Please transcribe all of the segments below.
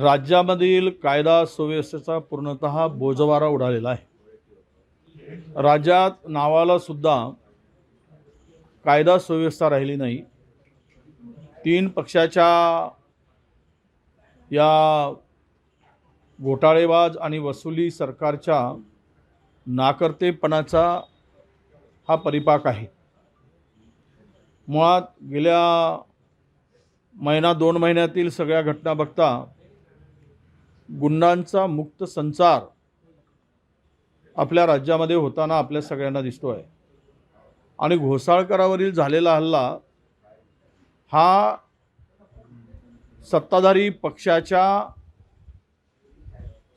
राज्यामधील कायदा सुव्यवस्थेचा पूर्णत बोजवारा उडालेला आहे. राज्यात नावाला सुद्धा कायदा सुव्यवस्था राहिली नाही. तीन पक्षाच्या या घोटाळेबाज आणि वसुली सरकारच्या नाकर्तेपणाचा हा परिपाक आहे. मुळात गेल्या महिना दोन महिन्यातील सगळ्या घटना बघता गुंडांचा मुक्त संचार आपल्या राज्यामध्ये होताना आपल्या सगळ्यांना दिसतो आहे आणि घोसाळकरावरील झालेला हल्ला हा सत्ताधारी पक्षाच्या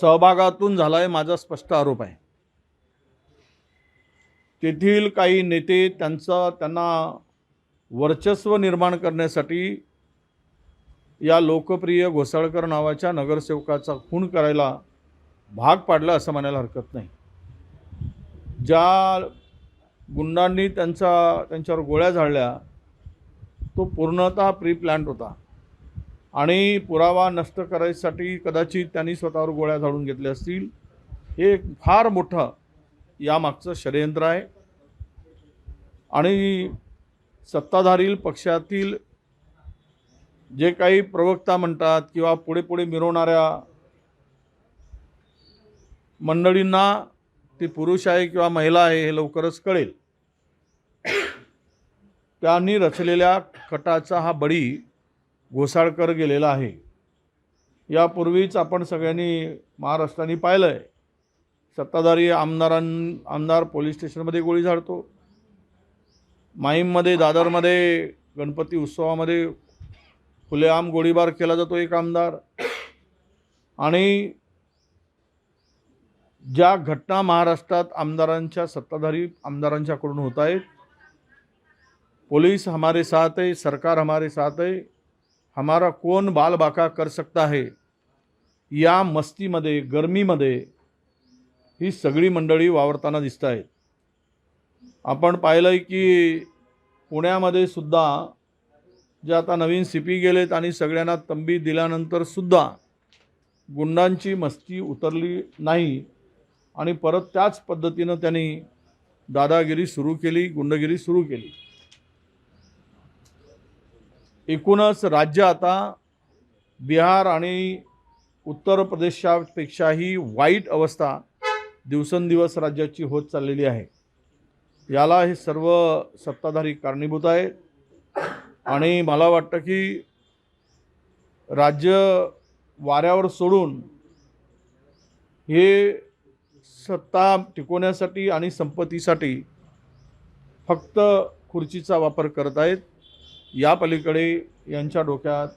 सहभागातून झाला आहे माझा स्पष्ट आरोप आहे. तेथील काही नेते त्यांचं त्यांना वर्चस्व निर्माण करण्यासाठी या लोकप्रिय घोसाळकर नावाच्या नगरसेवकाचा खून करायला भाग पाडला असं म्हणायला हरकत नाही. ज्या गुंडांनी त्यांचा त्यांच्यावर गोळ्या झाडल्या तो पूर्णतः प्री प्लॅन्ड होता. आणि पुरावा नष्ट करायसाठी कदाचित त्यांनी स्वतःवर गोळ्या झाडून घेतल्या असतील. हे एक फार मोठं यामागचं षडयंत्र आहे. आणि सत्ताधारी पक्षातील जे काही प्रवक्ता म्हणतात किंवा पुढे पुढे मिरवणाऱ्या मंडळींना ती पुरुष आहे किंवा महिला आहे हे लवकरच कळेल. त्यांनी रचलेल्या कटाचा हा बळी घोसाळकर गेलेला आहे. यापूर्वीच आपण सगळ्यांनी महाराष्ट्राने पाहिलं आहे सत्ताधारी आमदारां आमदार पोलीस स्टेशनमध्ये गोळी झाडतो. माहीममध्ये दादरमध्ये गणपती उत्सवामध्ये खुलेआम गोळीबार केला जातो एक आमदार. आणि ज्या घटना महाराष्ट्रात आमदारांच्या सत्ताधारी आमदारांच्याकडून होत आहेत पुलिस हमारे साथ है सरकार हमारे साथ है हमारा कोण बालबाका कर सकता है या मस्तीमध्ये गरमीमध्ये ही सगळी मंडळी वावरताना दिसत आहेत. आपण पाहिलं आहे की पुण्यामध्ये सुद्धा जे आता नवीन सी पी गेलेत आणि सगळ्यांना तंबी दिल्यानंतरसुद्धा गुंडांची मस्ती उतरली नाही. आणि परत त्याच पद्धतीनं त्यांनी दादागिरी सुरू केली गुंडगिरी सुरू केली. एकूणच राज्य आता बिहार आणि उत्तर प्रदेशापेक्षाही वाईट अवस्था दिवसेंदिवस राज्याची होत चाललेली आहे. याला हे सर्व सत्ताधारी कारणीभूत आहेत. आणि मला वाटतं की राज्य वाऱ्यावर सोडून हे सत्ता टिकवण्यासाठी आणि संपत्तीसाठी फक्त खुर्चीचा वापर करत आहेत. या पलीकडे यांच्या डोक्यात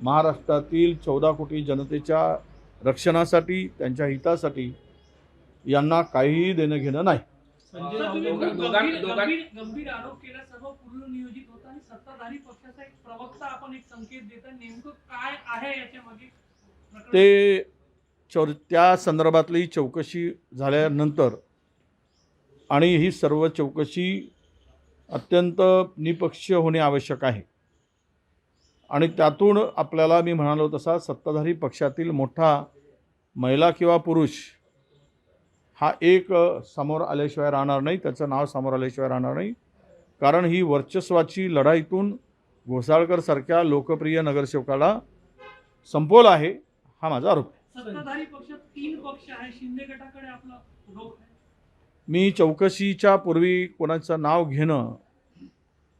महाराष्ट्रातील चौदा कोटी जनतेच्या रक्षणासाठी त्यांच्या हितासाठी यांना काहीही देणं घेणं नाही. संजय तुम्ही खूप दोघां- गंभीर दोघां- गंभीर गंभीर आरोप केला सर्व पूर्वनियोजित होता आणि सत्ताधारी पक्षाचा एक प्रवक्ता आपण एक संकेत देता नेमकं काय आहे याच्या मागे प्रकरण? ते चौ त्या संदर्भातली चौकशी झाल्यानंतर आणि ही सर्व चौकशी अत्यंत निपक्षीय होणे आवश्यक आहे आणि त्यातून आपल्याला मी म्हणालो तसा सत्ताधारी पक्षातील मोठा महिला किंवा पुरुष हा एक समोर आल्याशिवाय राहणार नाही त्याचं नाव समोर आल्याशिवाय राहणार नाही. कारण ही वर्चस्वाची लढाईतून घोसाळकरसारख्या लोकप्रिय नगरसेवकाला संपवलं आहे हा माझा आरोप मी चौकशीच्या पूर्वी कोणाचं नाव घेणं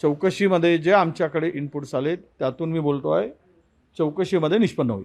चौकशीमध्ये जे आमच्याकडे इनपुट्स आले त्यातून मी बोलतो आहे चौकशीमध्ये निष्पन्न होईल.